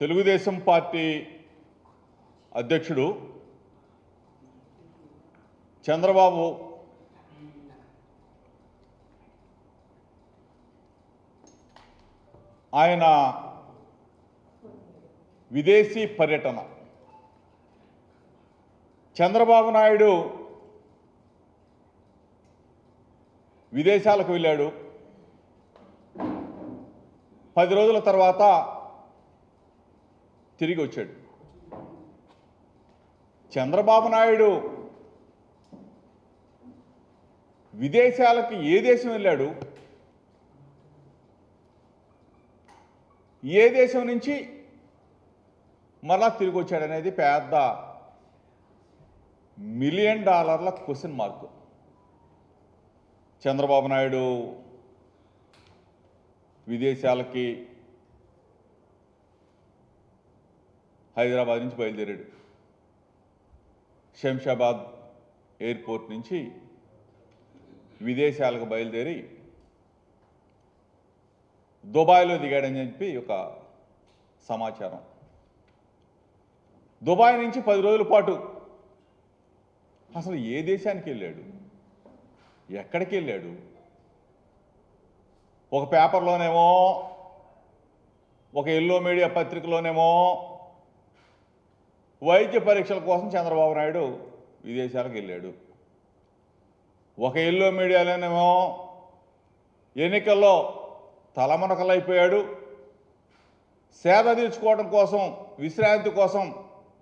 Telugu Desam party అధ్యక్షుడు చంద్రబాబు ఆయన విదేశీ పర్యటన. చంద్రబాబు నాయుడు విదేశాలకు వెళ్ళాడు. పది రోజుల తర్వాత తిరిగి వచ్చాడు చంద్రబాబు నాయుడు విదేశాలకు ఏ దేశం వెళ్ళాడు? ఏ దేశం నుంచి మరలా తిరిగి వచ్చాడు అనేది పెద్ద మిలియన్ డాలర్ల క్వశ్చన్ మార్క్. చంద్రబాబు నాయుడు విదేశాలకి హైదరాబాద్ నుంచి బయలుదేరాడు. శంషాబాద్ ఎయిర్పోర్ట్ నుంచి విదేశాలకు బయలుదేరి దుబాయ్లో దిగాడని చెప్పి ఒక సమాచారం. దుబాయ్ నుంచి పది రోజుల పాటు అసలు ఏ దేశానికి వెళ్ళాడు? ఎక్కడికి వెళ్ళాడు? ఒక పేపర్లోనేమో ఒక ఎల్లో మీడియా పత్రికలోనేమో వైద్య పరీక్షల కోసం చంద్రబాబు నాయుడు విదేశాలకు వెళ్ళాడు. ఒక ఎల్లో మీడియాలోనేమో ఎన్నికల్లో తలమునకలైపోయాడు. సేద తీర్చుకోవడం కోసం విశ్రాంతి కోసం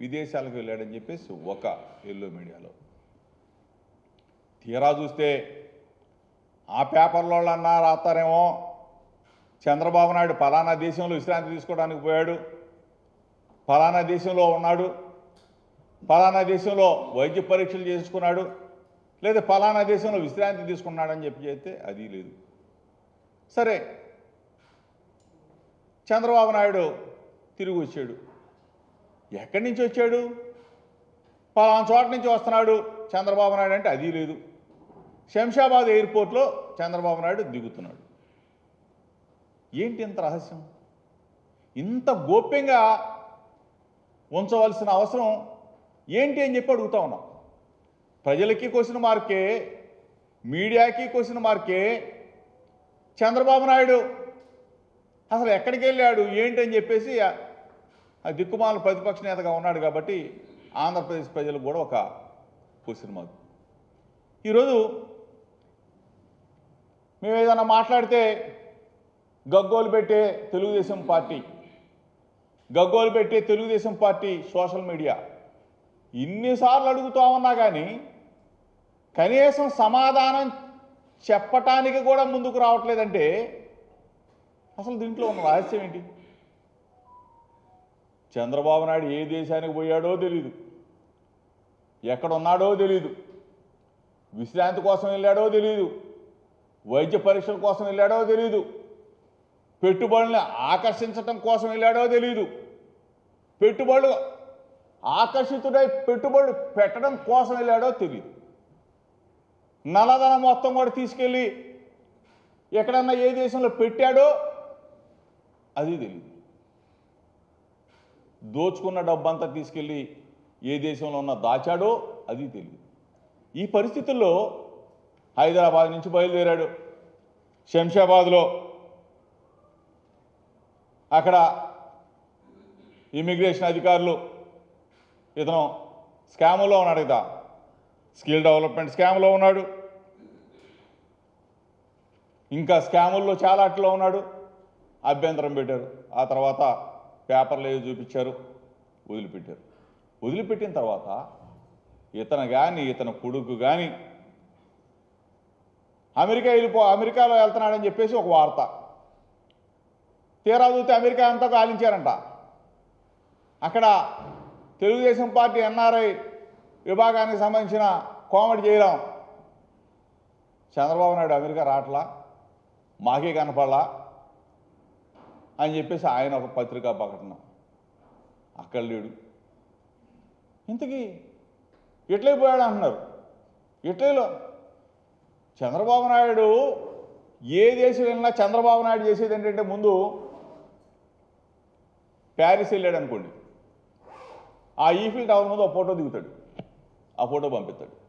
విదేశాలకు వెళ్ళాడని చెప్పేసి ఒక ఎల్లో మీడియాలో. తీరా చూస్తే ఆ పేపర్లో అన్నా రాస్తారేమో చంద్రబాబు నాయుడు పలానా దేశంలో విశ్రాంతి తీసుకోవడానికి పోయాడు ఫలానా దేశంలో ఉన్నాడు ఫలానా దేశంలో వైద్య పరీక్షలు చేసుకున్నాడు లేదా ఫలానా దేశంలో విశ్రాంతి తీసుకున్నాడని చెప్పి చెప్తే అది లేదు. సరే చంద్రబాబు నాయుడు తిరిగి వచ్చాడు. ఎక్కడి నుంచి వచ్చాడు? పలానా చోట నుంచి వస్తున్నాడు చంద్రబాబు నాయుడు అంటే అది లేదు. శంషాబాద్ ఎయిర్పోర్ట్లో చంద్రబాబు నాయుడు దిగుతున్నాడు. ఏంటి ఇంత రహస్యం? ఇంత గోప్యంగా ఉంచవలసిన అవసరం ఏంటి అని చెప్పి అడుగుతా ఉన్నాం. ప్రజలకి క్వశ్చన్ మార్కే మీడియాకి క్వశ్చన్ మార్కే చంద్రబాబు నాయుడు. అసలు ఎక్కడికి వెళ్ళాడు ఏంటి అని చెప్పేసి ఆ- దిక్కుమాల ప్రతిపక్ష నేతగా ఉన్నాడు కాబట్టి ఆంధ్రప్రదేశ్ ప్రజలకు కూడా ఒక క్వశ్చన్ మార్క్. ఈరోజు మేము ఏదైనా మాట్లాడితే గగ్గోలు పెట్టే తెలుగుదేశం పార్టీ గగ్గోలు పెట్టే తెలుగుదేశం పార్టీ సోషల్ మీడియా ఇన్నిసార్లు అడుగుతా ఉన్నా కానీ కనీసం సమాధానం చెప్పటానికి కూడా ముందుకు రావట్లేదంటే అసలు దీంట్లో ఉన్న రహస్యం ఏంటి? చంద్రబాబు నాయుడు ఏ దేశానికి పోయాడో తెలీదు. ఎక్కడ ఉన్నాడో తెలీదు. విశ్రాంతి కోసం వెళ్ళాడో తెలీదు. వైద్య పరీక్షల కోసం వెళ్ళాడో తెలీదు. పెట్టుబడుల్ని ఆకర్షించటం కోసం వెళ్ళాడో తెలీదు. పెట్టుబడులు ఆకర్షితుడై పెట్టుబడులు పెట్టడం కోసం వెళ్ళాడో తెలియదు నల్లధనం మొత్తం కూడా తీసుకెళ్ళి ఎక్కడన్నా ఏ దేశంలో పెట్టాడో అది తెలియదు దోచుకున్న డబ్బంతా తీసుకెళ్ళి ఏ దేశంలో ఉన్న దాచాడో అది తెలియదు ఈ పరిస్థితుల్లో హైదరాబాద్ నుంచి బయలుదేరాడు. శంషాబాద్లో అక్కడ ఇమిగ్రేషన్ అధికారులు ఇతను స్కామ్లో ఉన్నాడు కదా స్కిల్ డెవలప్మెంట్ స్కామ్లో ఉన్నాడు. ఇంకా స్కాముల్లో చాలా అట్లా ఉన్నాడు. అభ్యంతరం పెట్టారు. ఆ తర్వాత పేపర్లు ఏవి చూపించారు? వదిలిపెట్టారు. వదిలిపెట్టిన తర్వాత ఇతను కానీ ఇతను కొడుకు కానీ అమెరికా వెళ్ళిపో అమెరికాలో వెళ్తున్నాడని చెప్పేసి ఒక వార్త. తీరా చూస్తే అమెరికా అంతా కాలించారంట అక్కడ తెలుగుదేశం పార్టీ ఎన్ఆర్ఐ విభాగానికి సంబంధించిన కోమటి జయరాం. చంద్రబాబు నాయుడు అమెరికా రావట్లా? మాకే కనపడలా? అని చెప్పేసి ఆయన ఒక పత్రికా ప్రకటన. అక్కడ లేడు. ఇంతకీ ఇట్లయిపోయాడు అంటున్నారు. ఇట్లీలో చంద్రబాబు నాయుడు ఏ దేశం వెళ్ళినా చంద్రబాబు నాయుడు చేసేది ఏంటంటే ముందు ప్యారిస్ వెళ్ళాడు అనుకోండి. ఆ ఈఫిల్ టవర్ ముందు ఒక ఫోటో దిగుతాడు. ఆ ఫోటో పంపిస్తాడు.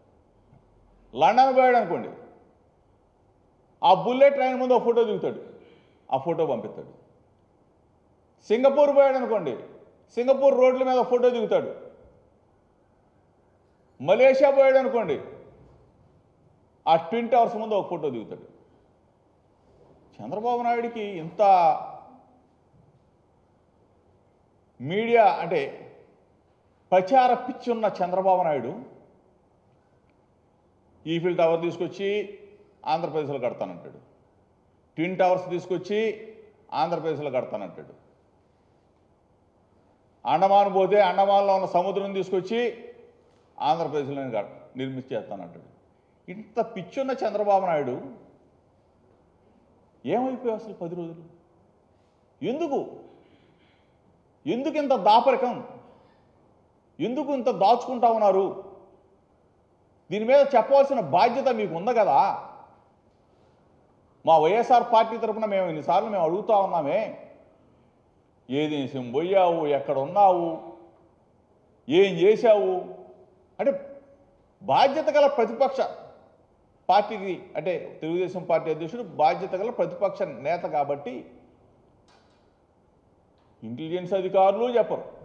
లండన్ పోయాడు అనుకోండి. ఆ బుల్లెట్ ట్రైన్ ముందు ఒక ఫోటో దిగుతాడు. ఆ ఫోటో పంపిస్తాడు. సింగపూర్ పోయాడు అనుకోండి. సింగపూర్ రోడ్ల మీద ఫోటో దిగుతాడు. మలేషియా పోయాడు అనుకోండి. ఆ ట్విన్ టవర్స్ ముందు ఒక ఫోటో దిగుతాడు. చంద్రబాబు నాయుడికి ఇంత మీడియా అంటే ప్రచార పిచ్చి ఉన్న చంద్రబాబు నాయుడు ఈఫిల్ టవర్ తీసుకొచ్చి ఆంధ్రప్రదేశ్లో కడతానంటాడు. ట్విన్ టవర్స్ తీసుకొచ్చి ఆంధ్రప్రదేశ్లో కడతానంటాడు. అండమాన్ పోతే అండమాన్లో ఉన్న సముద్రం తీసుకొచ్చి ఆంధ్రప్రదేశ్లో నేను నిర్మించేస్తానంటాడు ఇంత పిచ్చున్న చంద్రబాబు నాయుడు ఏమైపోయావు అసలు పది రోజులు? ఎందుకు? ఎందుకు ఇంత దాపరికం? ఎందుకు ఇంత దాచుకుంటా ఉన్నారు? దీని మీద చెప్పవలసిన బాధ్యత మీకు ఉంది కదా? మా వైఎస్ఆర్ పార్టీ తరఫున మేము ఇన్నిసార్లు మేము అడుగుతా ఉన్నామే. ఏ దేశం పోయావు? ఎక్కడ ఉన్నావు? ఏం చేశావు? అంటే బాధ్యత గల ప్రతిపక్ష పార్టీకి అంటే తెలుగుదేశం పార్టీ అధ్యక్షుడు బాధ్యత గల ప్రతిపక్ష నేత కాబట్టి ఇంటెలిజెన్స్ అధికారులు చెప్పరు.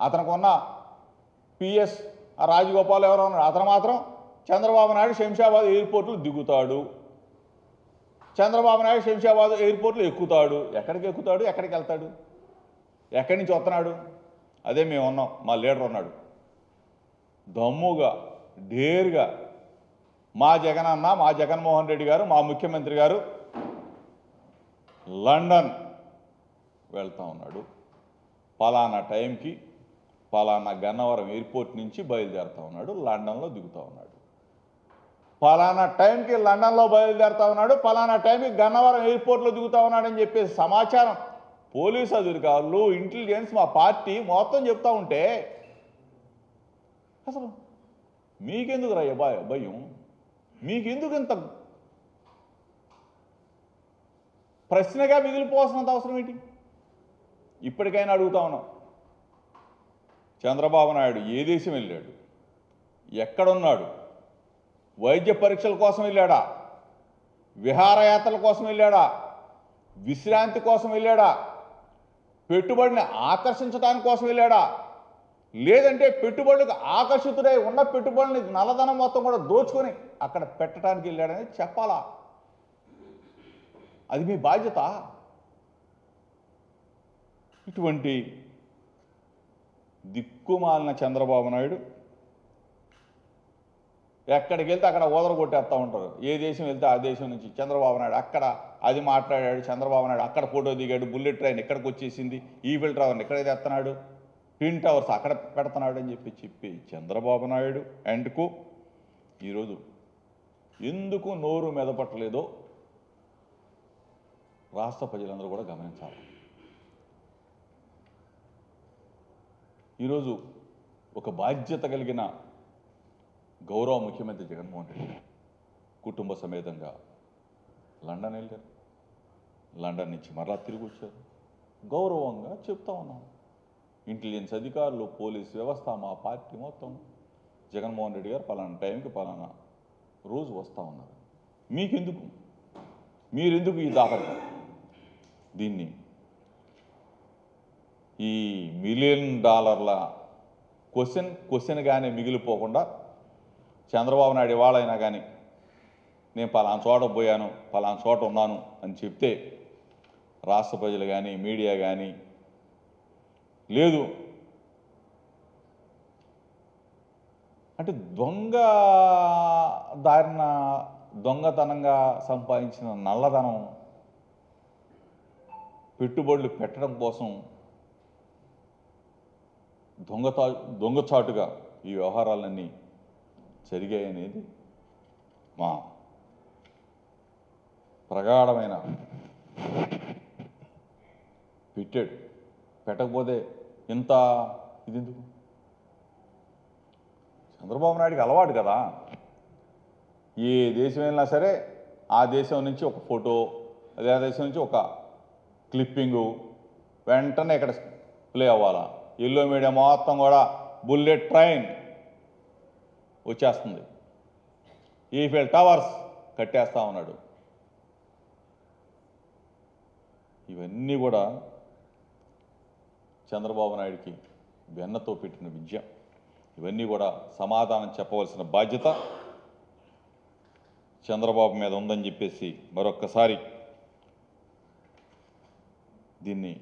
అతనికి ఉన్న పిఎస్ రాజగోపాల్ ఎవరో ఉన్నారు అతను మాత్రం చంద్రబాబు నాయుడు శంషాబాద్ ఎయిర్పోర్ట్లో దిగుతాడు. చంద్రబాబు నాయుడు శంషాబాద్ ఎయిర్పోర్ట్లో ఎక్కుతాడు. ఎక్కడికి ఎక్కుతాడు? ఎక్కడికి వెళ్తాడు? ఎక్కడి నుంచి వస్తున్నాడు? అదే మేము ఉన్నాం. మా లీడర్ ఉన్నాడు. దమ్ముగా ఢేరుగా మా జగన్ అన్న మా జగన్మోహన్ రెడ్డి గారు మా ముఖ్యమంత్రి గారు లండన్ వెళ్తా ఉన్నాడు. పలానా టైంకి పలానా గన్నవరం ఎయిర్పోర్ట్ నుంచి బయలుదేరుతా ఉన్నాడు లండన్లో దిగుతా ఉన్నాడు. పలానా టైంకి లండన్లో బయలుదేరుతా ఉన్నాడు పలానా టైంకి గన్నవరం ఎయిర్పోర్ట్లో దిగుతా ఉన్నాడని చెప్పేసి సమాచారం. పోలీసు అధికారులు ఇంటెలిజెన్స్ మా పార్టీ మొత్తం చెప్తా ఉంటే అసలు మీకెందుకు రా భయ భయం? మీకెందుకు ఇంత ప్రశ్నగా మిగిలిపోవాల్సినంత అవసరం ఏంటి? ఇప్పటికైనా అడుగుతా ఉన్నాం. చంద్రబాబు నాయుడు ఏ దేశం వెళ్ళాడు? ఎక్కడున్నాడు? వైద్య పరీక్షల కోసం వెళ్ళాడా? విహారయాత్రల కోసం వెళ్ళాడా? విశ్రాంతి కోసం వెళ్ళాడా? పెట్టుబడిని ఆకర్షించడానికి కోసం వెళ్ళాడా? లేదంటే పెట్టుబడులకు ఆకర్షితుడై ఉన్న పెట్టుబడిని నల్లధనం మొత్తం కూడా దోచుకొని అక్కడ పెట్టడానికి వెళ్ళాడని చెప్పాలా? అది మీ బాధ్యత. ఇటువంటి దిక్కుమాలిన చంద్రబాబు నాయుడు ఎక్కడికి వెళ్తే అక్కడ ఓదర కొట్టేస్తూ ఉంటారు. ఏ దేశం వెళ్తే ఆ దేశం నుంచి చంద్రబాబు నాయుడు అక్కడ అది మాట్లాడాడు చంద్రబాబు నాయుడు అక్కడ ఫోటో దిగాడు బుల్లెట్ ట్రైన్ ఎక్కడికి వచ్చేసింది ఈఫిల్ టవర్ని ఎక్కడ తెస్తున్నాడు ట్విన్ టవర్స్ అక్కడ పెడుతున్నాడు అని చెప్పి చెప్పి చంద్రబాబు నాయుడు అండ్కు ఈరోజు ఎందుకు నోరు మెదపట్టలేదో రాష్ట్ర ప్రజలందరూ కూడా గమనించాలి. ఈరోజు ఒక బాధ్యత కలిగిన గౌరవ ముఖ్యమంత్రి జగన్మోహన్ రెడ్డి కుటుంబ సమేతంగా లండన్ వెళ్ళారు. లండన్ నుంచి మరలా తిరిగి వచ్చారు. గౌరవంగా చెప్తా ఉన్నాం. ఇంటెలిజెన్స్ అధికారులు పోలీస్ వ్యవస్థ మా పార్టీ మొత్తం జగన్మోహన్ రెడ్డి గారు పలానా టైంకి పలానా రోజు వస్తూ ఉన్నారు. మీకెందుకు? మీరెందుకు ఈ దాపరిక దీన్ని ఈ మిలియన్ డాలర్ల క్వశ్చన్ క్వశ్చన్గానే మిగిలిపోకుండా చంద్రబాబు నాయుడు ఇవాళైనా కానీ నేను పలానా చోట పోయాను పలానా చోట ఉన్నాను అని చెప్తే రాష్ట్ర ప్రజలు కానీ మీడియా కానీ లేదు. అంటే దొంగ దారిన దొంగతనంగా సంపాదించిన నల్లధనం పెట్టుబడులు పెట్టడం కోసం దొంగతా దొంగచాటుగా ఈ వ్యవహారాలన్నీ జరిగాయనేది మా ప్రగాఢమైన పెట్టాడు. పెట్టకపోతే ఇంత ఇది ఎందుకు చంద్రబాబు నాయుడికి అలవాటు కదా. ఏ దేశం వెళ్ళినా సరే ఆ దేశం నుంచి ఒక ఫోటో అదే దేశం నుంచి ఒక క్లిప్పింగు వెంటనే ఇక్కడ ప్లే అవ్వాలా? ఎల్లో మీడియా మొత్తం కూడా బుల్లెట్ ట్రైన్ వచ్చేస్తుంది. ఈఫెల్ టవర్స్ కట్టేస్తా ఉన్నాడు. ఇవన్నీ కూడా చంద్రబాబు నాయుడికి వెన్నతో పెట్టిన విద్య. ఇవన్నీ కూడా సమాధానం చెప్పవలసిన బాధ్యత చంద్రబాబు మీద ఉందని చెప్పేసి మరొక్కసారి దీన్ని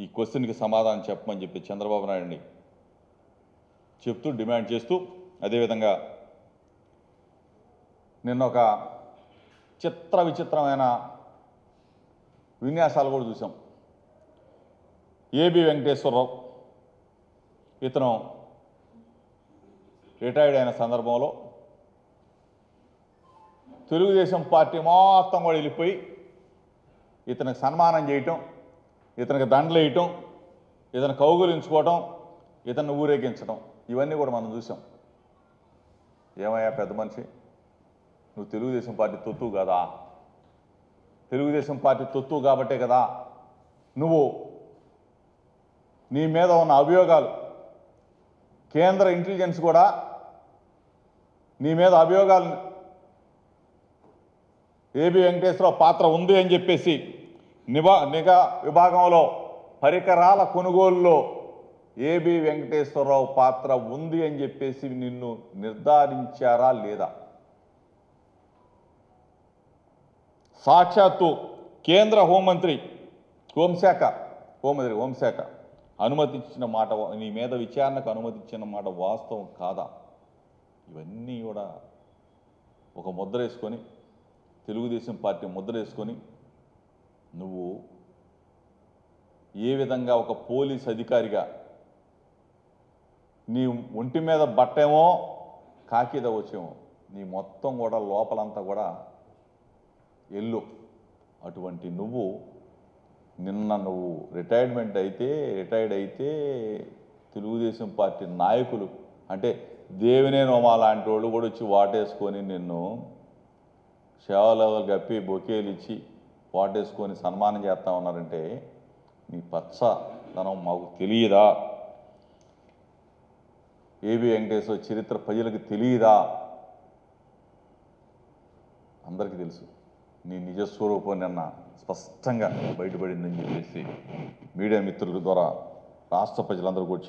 ఈ క్వశ్చన్కి సమాధానం చెప్పమని చెప్పి చంద్రబాబు నాయుడిని చెప్తూ డిమాండ్ చేస్తూ అదేవిధంగా నిన్న ఒక చిత్ర విచిత్రమైన విన్యాసాలు కూడా చూసాం ఏబి వెంకటేశ్వరరావు ఇతను రిటైర్డ్ అయిన సందర్భంలో తెలుగుదేశం పార్టీ మొత్తం కూడా వెళ్ళిపోయి ఇతనికి సన్మానం చేయటం ఇతనికి దండలు వేయటం ఇతను కౌగులించుకోవటం ఇతన్ని ఊరేగించడం ఇవన్నీ కూడా మనం చూసాం. ఏమయ్యా పెద్ద మనిషి? నువ్వు తెలుగుదేశం పార్టీ తొత్తు కదా? తెలుగుదేశం పార్టీ తొత్తు కాబట్టే కదా? నువ్వు నీ మీద ఉన్న అభియోగాలు కేంద్ర ఇంటెలిజెన్స్ కూడా నీ మీద అభియోగాలు ఏబి వెంకటేశ్వరరావు పాత్ర ఉంది అని చెప్పేసి నిబా నిఘా విభాగంలో పరికరాల కొనుగోలులో ఏబి వెంకటేశ్వరరావు పాత్ర ఉంది అని చెప్పేసి నిన్ను నిర్ధారించారా లేదా? సాక్షాత్తు కేంద్ర హోంమంత్రి హోంశాఖ హోంమంత్రి హోంశాఖ అనుమతించిన మాట నీ మీద విచారణకు అనుమతించిన మాట వాస్తవం కాదా? ఇవన్నీ కూడా ఒక ముద్ర వేసుకొని తెలుగుదేశం పార్టీ ముద్ర వేసుకొని నువ్వు ఏ విధంగా ఒక పోలీస్ అధికారిగా నీ ఒంటి మీద బట్టేమో కాకిద వచ్చేమో నీ మొత్తం కూడా లోపలంతా కూడా ఎల్లు. అటువంటి నువ్వు నిన్న నువ్వు రిటైర్మెంట్ అయితే రిటైర్డ్ అయితే తెలుగుదేశం పార్టీ నాయకులు అంటే దేవినే నోమా లాంటి వాళ్ళు కూడా వచ్చి వాటేసుకొని నిన్ను సేవలు గప్పి బొకేలు ఇచ్చి వాటేసుకొని సన్మానం చేస్తా ఉన్నారంటే నీ పచ్చదనం మాకు తెలియదా? ఏబి వెంకటేశ్వర చరిత్ర ప్రజలకు తెలియదా? అందరికీ తెలుసు. నీ నిజస్వరూపం నిన్న స్పష్టంగా బయటపడిందని చెప్పేసి మీడియా మిత్రుల ద్వారా రాష్ట్ర ప్రజలందరూ కూడా